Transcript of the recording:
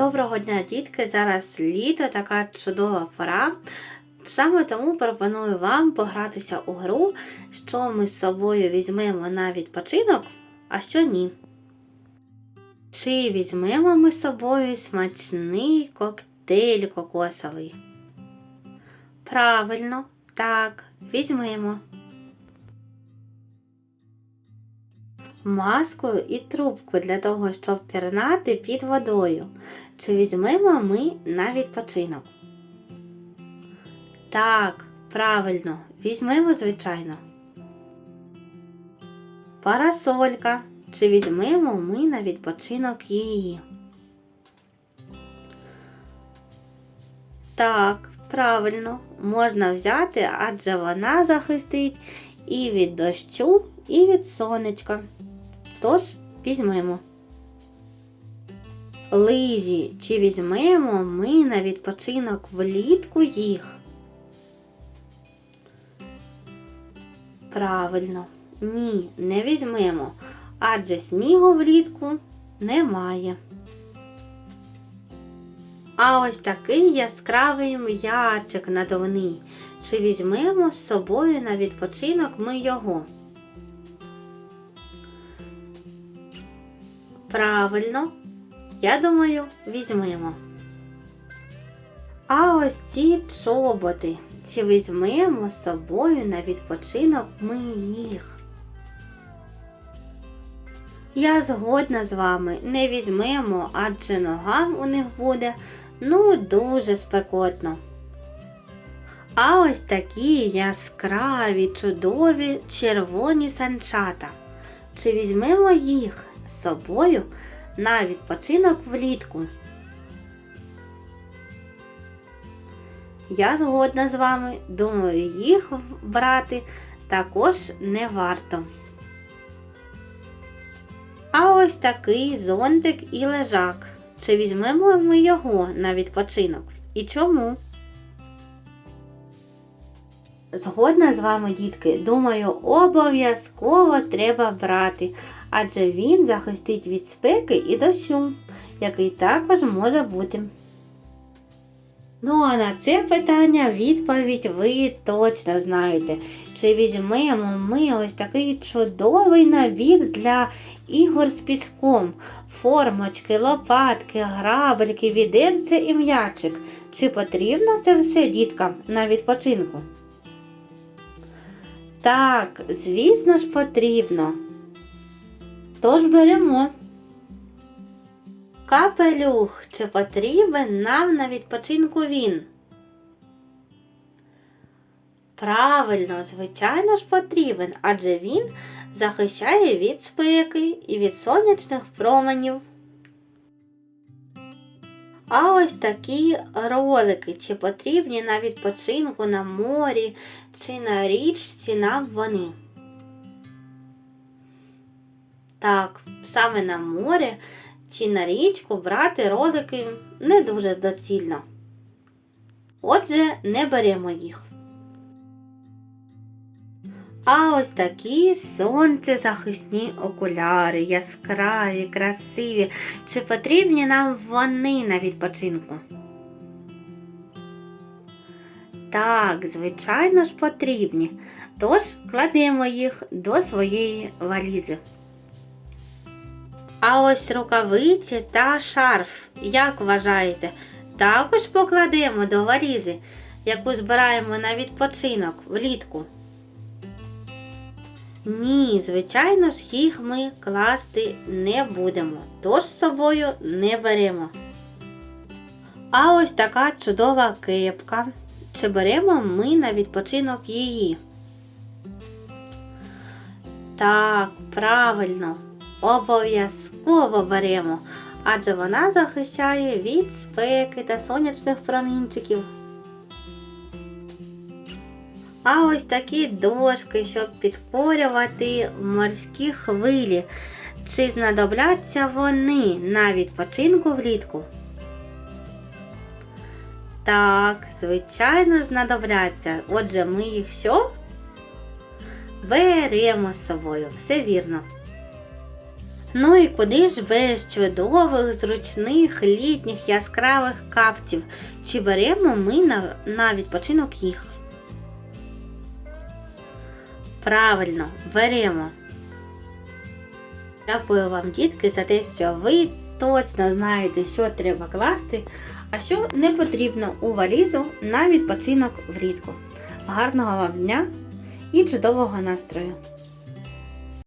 Доброго дня, дітки! Зараз літо, така чудова пора. Саме тому пропоную вам погратися у гру, що ми з собою візьмемо на відпочинок, а що ні. Чи візьмемо ми з собою смачний коктейль кокосовий? Правильно, так, візьмемо. Маску і трубку для того, щоб пірнати під водою. Чи візьмемо ми на відпочинок? Так, правильно, візьмемо, звичайно. Парасолька. Чи візьмемо ми на відпочинок її? Так, правильно, можна взяти, адже вона захистить і від дощу, і від сонечка. Тож візьмемо. Лижі, чи візьмемо ми на відпочинок влітку їх? Правильно, ні, не візьмемо, адже снігу влітку немає. А ось такий яскравий м'ячик надувний. Чи візьмемо з собою на відпочинок ми його? Правильно, я думаю, візьмемо. А ось ці чоботи. Чи візьмемо з собою на відпочинок ми їх? Я згодна з вами, не візьмемо, адже ногам у них буде ну дуже спекотно. А ось такі яскраві, чудові червоні санчата. Чи візьмемо їх з собою на відпочинок влітку? Я згодна з вами, думаю, їх брати також не варто. А ось такий зонтик і лежак. Чи візьмемо ми його на відпочинок? І чому? Згодна з вами, дітки, думаю, обов'язково треба брати, адже він захистить від спеки і дощу, який також може бути. Ну, а на це питання відповідь ви точно знаєте. Чи візьмемо ми ось такий чудовий набір для ігор з піском, формочки, лопатки, грабельки, відерце і м'ячик. Чи потрібно це все діткам на відпочинку? Так, звісно ж, потрібно. Тож беремо. Капелюх, чи потрібен нам на відпочинку він? Правильно, звичайно ж потрібен, адже він захищає від спеки і від сонячних променів. А ось такі ролики, чи потрібні на відпочинку на морі, чи на річці нам вони. Так, саме на море чи на річку брати ролики не дуже доцільно. Отже, не беремо їх. А ось такі сонцезахисні окуляри, яскраві, красиві. Чи потрібні нам вони на відпочинку? Так, звичайно ж потрібні. Тож кладемо їх до своєї валізи. А ось рукавиці та шарф, як вважаєте, також покладемо до валізи, яку збираємо на відпочинок влітку. Ні, звичайно ж, їх ми класти не будемо, тож з собою не беремо. А ось така чудова кепка. Чи беремо ми на відпочинок її? Так, правильно, обов'язково беремо, адже вона захищає від спеки та сонячних промінчиків. А ось такі дошки, щоб підкорювати морські хвилі. Чи знадобляться вони на відпочинку влітку? Так, звичайно знадобляться. Отже, ми їх що? Беремо з собою, все вірно. Ну і куди ж без чудових, зручних, літніх, яскравих каптів? Чи беремо ми на, на відпочинок їх? Правильно, беремо. Дякую вам, дітки, за те, що ви точно знаєте, що треба класти, а що не потрібно у валізу на відпочинок влітку. Гарного вам дня і чудового настрою!